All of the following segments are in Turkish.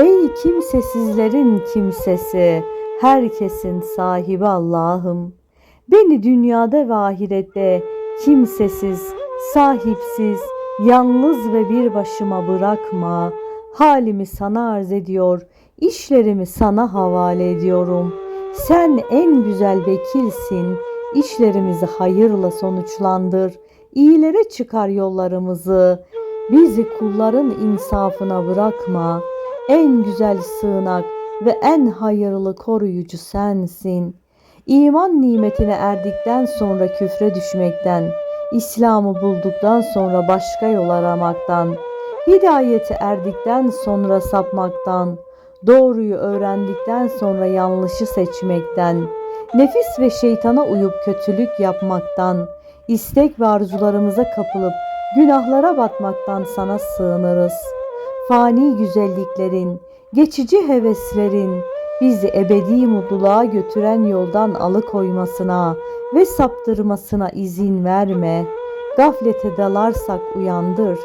Ey kimsesizlerin kimsesi, herkesin sahibi Allah'ım. Beni dünyada ve ahirette kimsesiz, sahipsiz, yalnız ve bir başıma bırakma. Halimi sana arz ediyor, işlerimi sana havale ediyorum. Sen en güzel vekilsin, işlerimizi hayırla sonuçlandır. İyilere çıkar yollarımızı, bizi kulların insafına bırakma. En güzel sığınak ve en hayırlı koruyucu sensin. İman nimetine erdikten sonra küfre düşmekten, İslam'ı bulduktan sonra başka yol aramaktan, hidayeti erdikten sonra sapmaktan, doğruyu öğrendikten sonra yanlışı seçmekten, nefis ve şeytana uyup kötülük yapmaktan, istek ve arzularımıza kapılıp günahlara batmaktan sana sığınırız. Fani güzelliklerin, geçici heveslerin bizi ebedi mutluluğa götüren yoldan alıkoymasına ve saptırmasına izin verme. Gaflete dalarsak uyandır.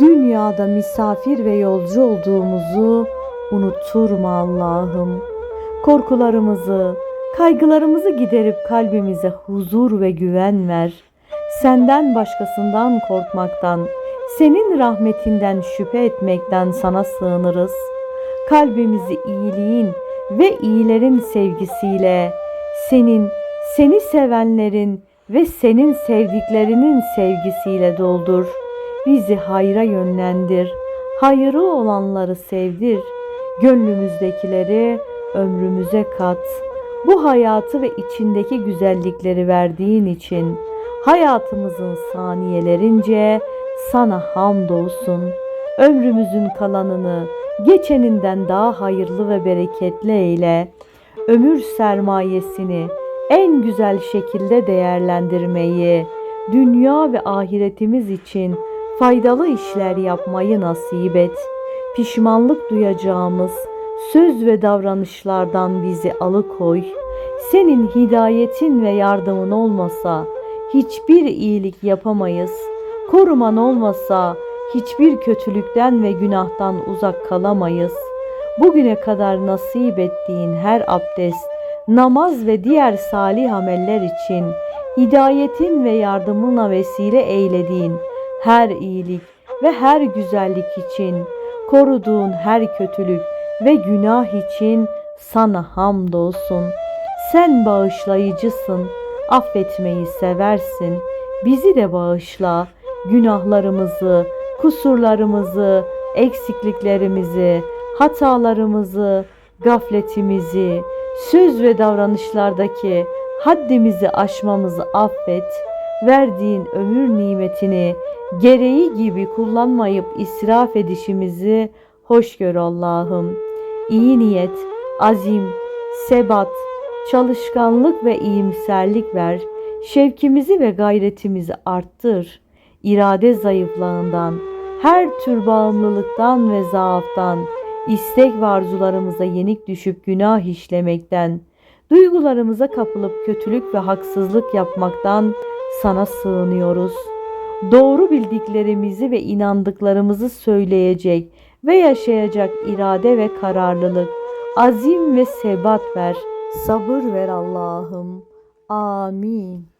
Dünyada misafir ve yolcu olduğumuzu unutturma Allah'ım. Korkularımızı, kaygılarımızı giderip kalbimize huzur ve güven ver. Senden başkasından korkmaktan, senin rahmetinden şüphe etmekten sana sığınırız. Kalbimizi iyiliğin ve iyilerin sevgisiyle, senin, seni sevenlerin ve senin sevdiklerinin sevgisiyle doldur. Bizi hayra yönlendir. Hayırlı olanları sevdir. Gönlümüzdekileri ömrümüze kat. Bu hayatı ve içindeki güzellikleri verdiğin için hayatımızın saniyelerince sana hamdolsun. Ömrümüzün kalanını geçeninden daha hayırlı ve bereketli eyle. Ömür sermayesini en güzel şekilde değerlendirmeyi, dünya ve ahiretimiz için faydalı işler yapmayı nasip et. Pişmanlık duyacağımız söz ve davranışlardan bizi alıkoy. Senin hidayetin ve yardımın olmasa hiçbir iyilik yapamayız. Koruman olmasa hiçbir kötülükten ve günahtan uzak kalamayız. Bugüne kadar nasip ettiğin her abdest, namaz ve diğer salih ameller için hidayetin ve yardımına vesile eylediğin her iyilik ve her güzellik için koruduğun her kötülük ve günah için sana hamdolsun. Sen bağışlayıcısın, affetmeyi seversin. Bizi de bağışla, günahlarımızı, kusurlarımızı, eksikliklerimizi, hatalarımızı, gafletimizi, söz ve davranışlardaki haddimizi aşmamızı affet. Verdiğin ömür nimetini gereği gibi kullanmayıp israf edişimizi hoş gör Allah'ım. İyi niyet, azim, sebat, çalışkanlık ve iyimserlik ver. Şevkimizi ve gayretimizi arttır. İrade zayıflığından, her tür bağımlılıktan ve zaaftan, istek ve arzularımıza yenik düşüp günah işlemekten, duygularımıza kapılıp kötülük ve haksızlık yapmaktan sana sığınıyoruz. Doğru bildiklerimizi ve inandıklarımızı söyleyecek ve yaşayacak irade ve kararlılık, azim ve sebat ver. Sabır ver Allah'ım. Amin.